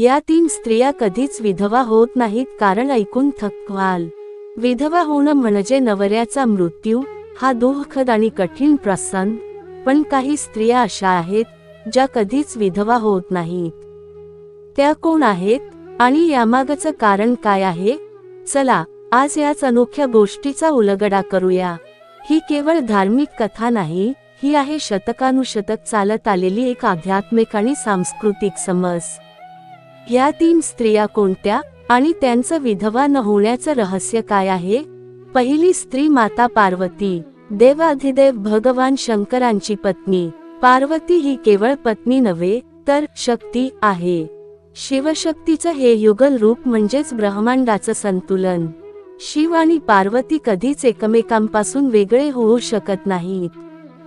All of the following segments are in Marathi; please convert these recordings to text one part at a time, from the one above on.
या तीन स्त्रिया कधीच विधवा होत नाहीत कारण ऐकून थकवाल विधवा होणं म्हणजे नवऱ्याचा मृत्यू हा दुःखद आणि कठीण प्रसंग. पण काही स्त्रिया अशा आहेत ज्या कधीच विधवा होत नाहीत. त्या कोण आहेत आणि यामागचं कारण काय आहे? चला आज याच अनोख्या गोष्टीचा उलगडा करूया. ही केवळ धार्मिक कथा नाही ही आहे शतकानुशतक चालत आलेली एक आध्यात्मिक आणि सांस्कृतिक समज. या तीन स्त्रिया कोणत्या आणि त्यांचं विधवा न होण्याचं रहस्य काय आहे? पहिली स्त्री माता पार्वती. देवाधिदेव भगवान शंकरांची पत्नी. पार्वती ही केवळ पत्नी नव्हे तर शक्ती आहे. शिवशक्तीचं हे युगल रूप म्हणजेच ब्रह्मांडाचं संतुलन. शिव आणि पार्वती कधीच एकमेकांपासून वेगळे होऊ शकत नाहीत.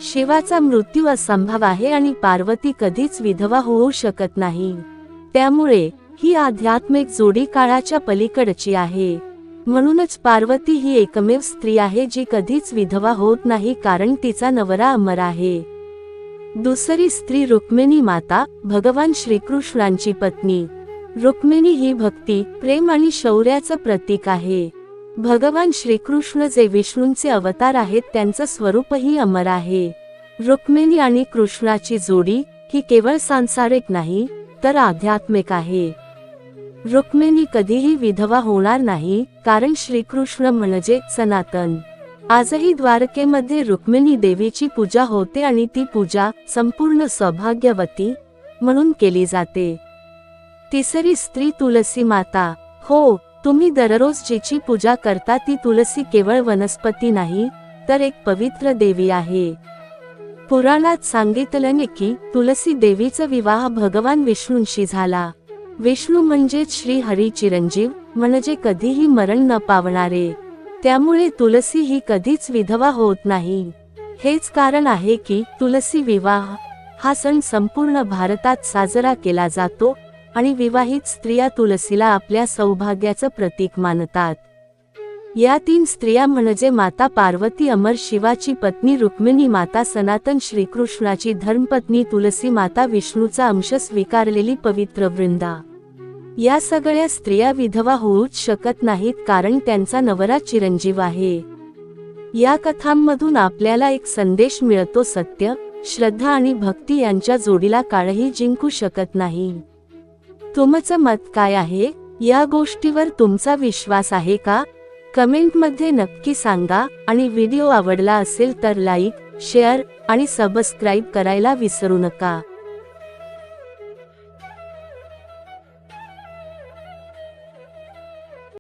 शिवाचा मृत्यू असंभव आहे आणि पार्वती कधीच विधवा होऊ शकत नाही. त्यामुळे ही आध्यात्मिक जोडी काळाच्या पलीकडची आहे. म्हणूनच पार्वती ही एकमेव स्त्री आहे जी कधीच विधवा होत नाही कारण तिचा नवरा अमर आहे. दुसरी स्त्री रुक्मिणी माता भगवान श्रीकृष्णांची पत्नी. रुक्मिणी ही भक्ती प्रेम आणि शौर्याचं प्रतीक आहे. भगवान श्रीकृष्ण जे विष्णूंचे अवतार आहेत त्यांचं स्वरूपही अमर आहे. रुक्मिणी आणि कृष्णाची जोडी ही केवळ सांसारिक नाही तर आध्यात्मिक आहे. रुक्मिणी कधीही विधवा होणार नाही कारण श्रीकृष्ण म्हणजे सनातन. आजही द्वारकेमध्ये रुक्मिणी देवीची पूजा होते आणि ती पूजा संपूर्ण सौभाग्यवती म्हणून केली जाते. तिसरी स्त्री तुलसी माता. हो तुम्ही दररोज जिची पूजा करता ती तुलसी केवळ वनस्पती नाही तर एक पवित्र देवी आहे. पुराणात सांगितलं की तुलसी देवीचा विवाह भगवान विष्णूंशी झाला. विष्णू म्हणजेच श्री हरी चिरंजीव म्हणजे कधीही मरण न पावणारे. त्यामुळे तुलसी ही कधीच विधवा होत नाही. हेच कारण आहे की तुलसी विवाह हा सण संपूर्ण भारतात साजरा केला जातो आणि विवाहित स्त्रिया तुलसीला आपल्या सौभाग्याचं प्रतीक मानतात. या तीन स्त्रिया म्हणजे माता पार्वती अमर शिवाची पत्नी रुक्मिणी माता सनातन श्रीकृष्णाची धर्मपत्नी तुलसी माता विष्णूचा अंश स्वीकारलेली पवित्र वृंदा. या सगळ्या स्त्रिया विधवा होऊच शकत नाहीत कारण त्यांचा नवरा चिरंजीव आहे. या कथांमधून आपल्याला एक संदेश मिळतो सत्य श्रद्धा आणि भक्ती यांच्या जोडीला काळही जिंकू शकत नाही. तुमचं मत काय आहे? या गोष्टीवर तुमचा विश्वास आहे का? कमेंटमध्ये नक्की सांगा आणि व्हिडिओ आवडला असेल तर लाईक शेअर आणि सबस्क्राईब करायला विसरू नका.